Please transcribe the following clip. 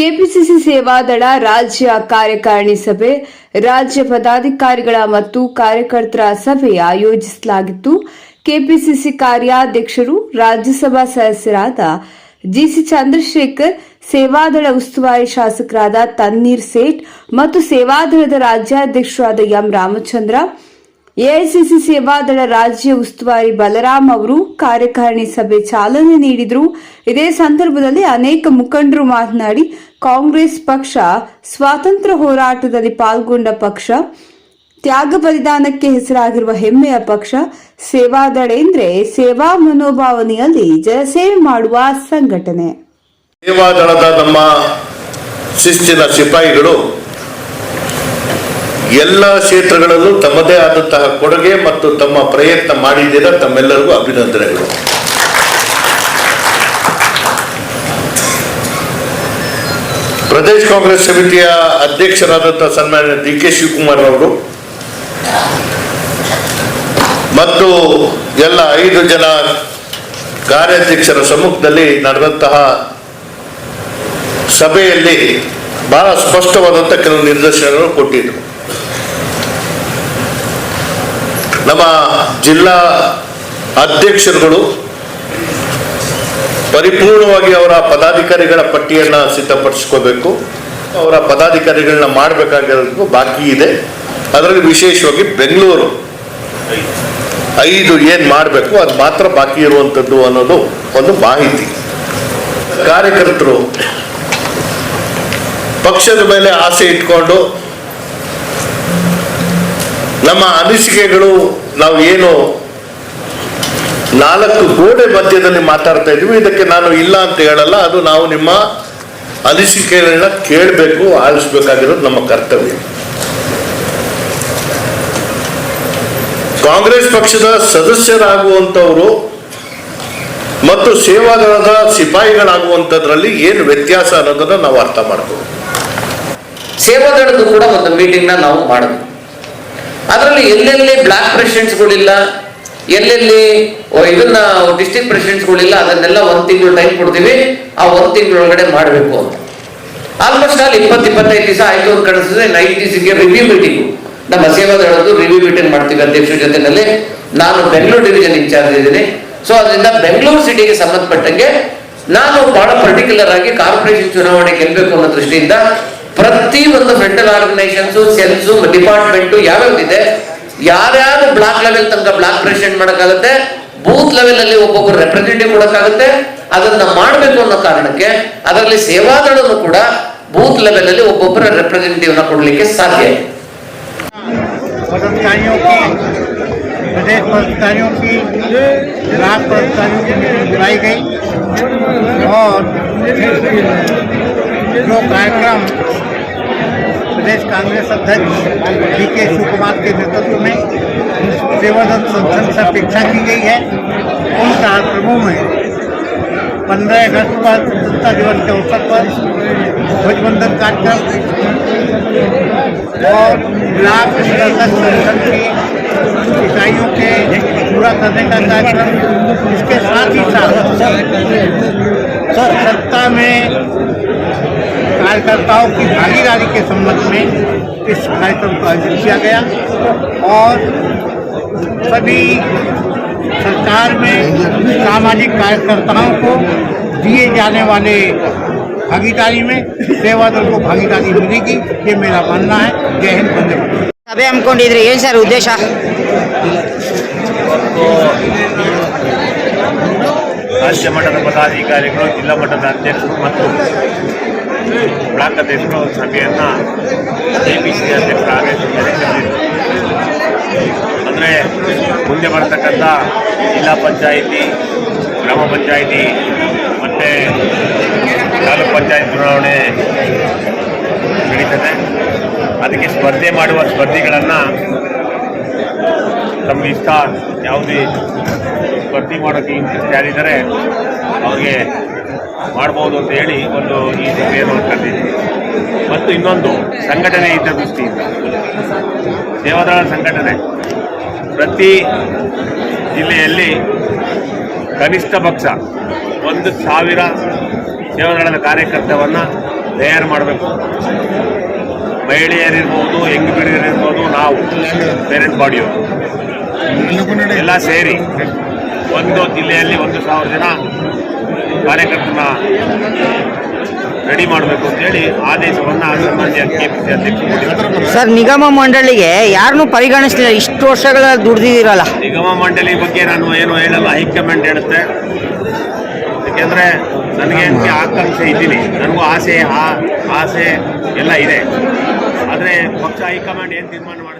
KPCC ಸೇವಾದಳ ರಾಜ್ಯ ಕಾರ್ಯಕಾರಿಣಿ ಸಭೆ, ರಾಜ್ಯ ಪದಾಧಿಕಾರಿಗಳ ಮತ್ತು ಕಾರ್ಯಕರ್ತರ ಸಭೆ ಆಯೋಜಿಸಲಾಗಿತ್ತು. ಕೆಪಿಸಿಸಿ ಕಾರ್ಯಾಧ್ಯಕ್ಷರು, ರಾಜ್ಯಸಭಾ ಸದಸ್ಯರಾದ ಜಿಸಿ ಚಂದ್ರಶೇಖರ್ ಸೇವಾದಳ ಉಸ್ತುವಾರಿ ಶಾಸಕರಾದ ತನ್ನೀರ್ ಸೇಠ್ ಮತ್ತು ಸೇವಾದಳದ ರಾಜ್ಯಾಧ್ಯಕ್ಷರಾದ ಎಂ ರಾಮಚಂದ್ರ ಎಐಸಿಸಿ ಸೇವಾದಳ ರಾಜ್ಯ ಉಸ್ತುವಾರಿ ಬಲರಾಮ್ ಅವರು ಕಾರ್ಯಕಾರಿಣಿ ಸಭೆ ಚಾಲನೆ ನೀಡಿದರು. ಇದೇ ಸಂದರ್ಭದಲ್ಲಿ ಅನೇಕ ಮುಖಂಡರು ಮಾತನಾಡಿ, ಕಾಂಗ್ರೆಸ್ ಪಕ್ಷ ಸ್ವಾತಂತ್ರ್ಯ ಹೋರಾಟದಲ್ಲಿ ಪಾಲ್ಗೊಂಡ ಪಕ್ಷ, ತ್ಯಾಗ ಬಲಿದಾನಕ್ಕೆ ಹೆಸರಾಗಿರುವ ಹೆಮ್ಮೆಯ ಪಕ್ಷ ಸೇವಾದಳ ಎಂದ್ರೆ ಸೇವಾ ಮನೋಭಾವನೆಯಲ್ಲಿ ಜನಸೇವೆ ಮಾಡುವ ಸಂಘಟನೆ. ಸೇವಾದಳದ ನಮ್ಮ ಶಿಸ್ತಿನ ಸಿಪಾಯಿಗಳು ಎಲ್ಲ ಕ್ಷೇತ್ರಗಳಲ್ಲೂ ತಮ್ಮದೇ ಆದಂತಹ ಕೊಡುಗೆ ಮತ್ತು ತಮ್ಮ ಪ್ರಯತ್ನ ಮಾಡಿದ್ದೀರ ತಮ್ಮೆಲ್ಲರಿಗೂ ಅಭಿನಂದನೆಗಳು. ಪ್ರದೇಶ್ ಕಾಂಗ್ರೆಸ್ ಸಮಿತಿಯ ಅಧ್ಯಕ್ಷರಾದಂತಹ ಸನ್ಮಾನ್ಯ ಡಿ ಕೆ ಶಿವಕುಮಾರ್ ಅವರು ಮತ್ತು ಎಲ್ಲ ಐದು ಜನ ಕಾರ್ಯಾಧ್ಯಕ್ಷರ ಸಮ್ಮುಖದಲ್ಲಿ ನಡೆದಂತಹ ಸಭೆಯಲ್ಲಿ ಬಹಳ ಸ್ಪಷ್ಟವಾದಂಥ ಕೆಲವು ನಿರ್ದೇಶನಗಳನ್ನು ಕೊಟ್ಟಿದ್ರು. ನಮ್ಮ ಜಿಲ್ಲಾ ಅಧ್ಯಕ್ಷರುಗಳು ಪರಿಪೂರ್ಣವಾಗಿ ಅವರ ಪದಾಧಿಕಾರಿಗಳ ಪಟ್ಟಿಯನ್ನ ಸಿದ್ಧಪಡಿಸ್ಕೋಬೇಕು. ಅವರ ಪದಾಧಿಕಾರಿಗಳನ್ನ ಮಾಡಬೇಕಾಗಿರೋದು ಬಾಕಿ ಇದೆ. ಅದರಲ್ಲಿ ವಿಶೇಷವಾಗಿ ಬೆಂಗಳೂರು ಐದು ಏನ್ ಮಾಡಬೇಕು, ಅದು ಮಾತ್ರ ಬಾಕಿ ಇರುವಂಥದ್ದು ಅನ್ನೋದು ಒಂದು ಮಾಹಿತಿ. ಕಾರ್ಯಕರ್ತರು ಪಕ್ಷದ ಮೇಲೆ ಆಸೆ ಇಟ್ಕೊಂಡು ನಮ್ಮ ಅನಿಸಿಕೆಗಳು ನಾವು ಏನು ನಾಲ್ಕು ಗೋಡೆ ಮಧ್ಯದಲ್ಲಿ ಮಾತಾಡ್ತಾ ಇದ್ವಿ ಇದಕ್ಕೆ ನಾನು ಇಲ್ಲ ಅಂತ ಹೇಳಲ್ಲ, ಅದು ನಾವು ನಿಮ್ಮ ಅನಿಸಿಕೆಗಳನ್ನ ಕೇಳಬೇಕು, ಆಲಿಸ್ಬೇಕಾಗಿರೋದು ನಮ್ಮ ಕರ್ತವ್ಯ. ಕಾಂಗ್ರೆಸ್ ಪಕ್ಷದ ಸದಸ್ಯರಾಗುವಂಥವರು ಮತ್ತು ಸೇವಾದಳದ ಸಿಪಾಯಿಗಳಾಗುವಂಥದ್ರಲ್ಲಿ ಏನು ವ್ಯತ್ಯಾಸ ಅನ್ನೋದನ್ನ ನಾವು ಅರ್ಥ ಮಾಡ್ಬೋದು ಸೇವಾದಳದ ಕೂಡ ಒಂದು ಮೀಟಿಂಗ್ನ ನಾವು ಮಾಡಿದ್ವಿ ಅದರಲ್ಲಿ ಎಲ್ಲೆಲ್ಲಿ ಬ್ಲಾಕ್ ಪ್ರೆಸಿಡೆಂಟ್ಸ್ಗಳಿಲ್ಲ ಎಲ್ಲೆಲ್ಲಿ ಇದನ್ನ ಡಿಸ್ಟಿಕ್ ಪ್ರೆಸಿಡೆಂಟ್ಸ್ಗಳಿಲ್ಲ ಅದನ್ನೆಲ್ಲ ಒಂದು ತಿಂಗಳು ಟೈಮ್ ಕೊಡ್ತೀವಿ, ಆ ಒಂದು ತಿಂಗಳೊಳಗಡೆ ಮಾಡಬೇಕು ಅಂತ. ಆಲ್ಮೋಸ್ಟ್ ಆಲ್ ಇಪ್ಪತ್ತು, ಇಪ್ಪತ್ತೈದು ದಿವಸ ಆಯ್ತು ಅಂತ ಕಾಣಿಸ್ತದೆ ನೈಟ್ ದಿವಸಕ್ಕೆ ರಿವ್ಯೂ ಮೀಟಿಂಗ್ ನಮ್ಮ ಹೇಳೋದು ರಿವ್ಯೂ ಮೀಟಿಂಗ್ ಮಾಡ್ತೀವಿ ಅಧ್ಯಕ್ಷರ ಜೊತೆನಲ್ಲಿ ನಾನು ಬೆಂಗಳೂರು ಡಿವಿಷನ್ ಇನ್ಚಾರ್ಜ್ ಇದ್ದೀನಿ. ಸೊ ಅದರಿಂದ ಬೆಂಗಳೂರು ಸಿಟಿಗೆ ಸಂಬಂಧಪಟ್ಟಂಗೆ ನಾನು ಬಹಳ ಪರ್ಟಿಕ್ಯುಲರ್ ಆಗಿ ಕಾರ್ಪೊರೇಷನ್ ಚುನಾವಣೆ ಗೆಲ್ಲಬೇಕು ಅನ್ನೋ ದೃಷ್ಟಿಯಿಂದ ಪ್ರತಿ ಒಂದು ಫೆಡರಲ್ ಆರ್ಗನೈಸೇಷನ್ಸ್ ಸೆಲ್ಸ್ ಡಿಪಾರ್ಟ್ಮೆಂಟ್ ಯಾವ್ಯಾವ್ದಿದೆ ಯಾರ್ಯಾರು ಬ್ಲಾಕ್ ಲೆವೆಲ್ ತನಕ ಬ್ಲಾಕ್ ಪ್ರೆಸಿಡೆಂಟ್ ಮಾಡೋಕ್ಕಾಗುತ್ತೆ ಬೂತ್ ಲೆವೆಲ್ ಅಲ್ಲಿ ಒಬ್ಬೊಬ್ಬರು ರೆಪ್ರೆಸೆಂಟೇಟಿವ್ ಕೊಡೋಕ್ಕಾಗುತ್ತೆ ಅದನ್ನ ಮಾಡಬೇಕು ಅನ್ನೋ ಕಾರಣಕ್ಕೆ ಅದರಲ್ಲಿ ಸೇವಾದಳನು ಕೂಡ ಬೂತ್ ಲೆವೆಲ್ ಅಲ್ಲಿ ಒಬ್ಬೊಬ್ಬರ ರೆಪ್ರೆಸೆಂಟೇಟಿವ್ ನ ಕೊಡ್ಲಿಕ್ಕೆ ಸಾಧ್ಯ ಇದೆ पदाधिकारियों की प्रदेश पदाधिकारियों की ब्लॉक पदाधिकारियों की मीटिंग बुलाई गई और जो कार्यक्रम प्रदेश कांग्रेस अध्यक्ष डी के शिव कुमार के नेतृत्व में सेवादल संसद से अपेक्षा की गई है। उन कार्यक्रमों में पंद्रह अगस्त पर स्वतंत्रता दिवस के अवसर पर ध्वजबंधन कार्यक्रम और स्तर तक संगठन की इकाइयों के पूरा करने का कार्यक्रम। इसके साथ ही साथ सत्ता में कार्यकर्ताओं की भागीदारी के संबंध में इस कार्यक्रम का आयोजन किया गया और सभी सरकार में सामाजिक कार्यकर्ताओं को दिए जाने वाले भागीदारी में सेवा दल को भागीदारी मिलेगी ये मेरा मानना है। जय हिंद धन्यवाद हमको सर उद्देश्य। तो ರಾಜ್ಯ ಮಟ್ಟದ ಪದಾಧಿಕಾರಿಗಳು ಜಿಲ್ಲಾ ಮಟ್ಟದ ಅಧ್ಯಕ್ಷರು ಮತ್ತು ಬ್ಲಾಕ್ ಅಧ್ಯಕ್ಷರು ಸಭೆಯನ್ನು ಎ ಪಿ ಸಿ ಅಧ್ಯಕ್ಷರ ಆದೇಶದ ಮೇರೆಗೆ ಅಂದರೆ ಮುಂದೆ ಬರ್ತಕ್ಕಂಥ ಜಿಲ್ಲಾ ಪಂಚಾಯಿತಿ, ಗ್ರಾಮ ಪಂಚಾಯಿತಿ ಮತ್ತು ತಾಲೂಕ್ ಪಂಚಾಯತ್ ಚುನಾವಣೆ ನಡೀತದೆ. ಅದಕ್ಕೆ ಸ್ಪರ್ಧೆ ಮಾಡುವ ಸ್ಪರ್ಧಿಗಳನ್ನು ತಮ್ಮ ಇಷ್ಟ ಯಾವುದೇ ಸ್ಪರ್ಧೆ ಮಾಡೋಕ್ಕೆ ಇಂಟ್ರೆಸ್ಟ್ ಯಾರಿದ್ದಾರೆ ಅವ್ರಿಗೆ ಮಾಡ್ಬೋದು ಅಂತ ಹೇಳಿ ಒಂದು ಈ ಸಭೆಯನ್ನು ಕರೆದಿದ್ದೀವಿ ಮತ್ತು ಇನ್ನೊಂದು ಸಂಘಟನೆ ಇದ್ದ ದೃಷ್ಟಿಯಿಂದ ದೇವದಾಳ ಸಂಘಟನೆ. ಪ್ರತಿ ಜಿಲ್ಲೆಯಲ್ಲಿ ಕನಿಷ್ಠ ಪಕ್ಷ ಒಂದು ಸಾವಿರ ದೇವದಾಳದ ಕಾರ್ಯಕರ್ತವನ್ನು ತಯಾರು ಮಾಡಬೇಕು. ಮಹಿಳೆಯರಿರ್ಬೋದು ಹೆಂಗ್ ಬಿಡಿಯರಿರ್ಬೋದು ನಾವು ಪೇರೆಂಟ್ ಬಾಡಿಯವರು ಎಲ್ಲ ಸೇರಿ ಒಂದು ಜಿಲ್ಲೆಯಲ್ಲಿ ಒಂದು ಸಾವಿರ ಜನ ಕಾರ್ಯಕರ್ತನ ರೆಡಿ ಮಾಡಬೇಕು ಅಂತೇಳಿ ಆದೇಶವನ್ನು ಸನ್ಮಾನ್ಯ ಕೆ ಪಿ ಸಿ ಅಧ್ಯಕ್ಷರು ಕೊಟ್ಟಿದ್ದಾರೆ. ಸರ್ ನಿಗಮ ಮಂಡಳಿಗೆ ಯಾರನ್ನೂ ಪರಿಗಣಿಸಲಿಲ್ಲ. ಇಷ್ಟು ವರ್ಷಗಳ ದುಡ್ದಿದ್ದೀರಲ್ಲ. ನಿಗಮ ಮಂಡಳಿ ಬಗ್ಗೆ ನಾನು ಏನು ಹೇಳಲ್ಲ. ಹೈಕಮಾಂಡ್ ಹೇಳುತ್ತೆ. ಯಾಕೆಂದರೆ ನನಗೆ ಆಕಾಂಕ್ಷೆ ಇದ್ದೀನಿ. ನನಗೂ ಆಸೆ ಆ ಆಸೆ ಎಲ್ಲ ಇದೆ. ಆದರೆ ಪಕ್ಷ ಹೈಕಮಾಂಡ್ ಏನು ತೀರ್ಮಾನ ಮಾಡಿದೆ?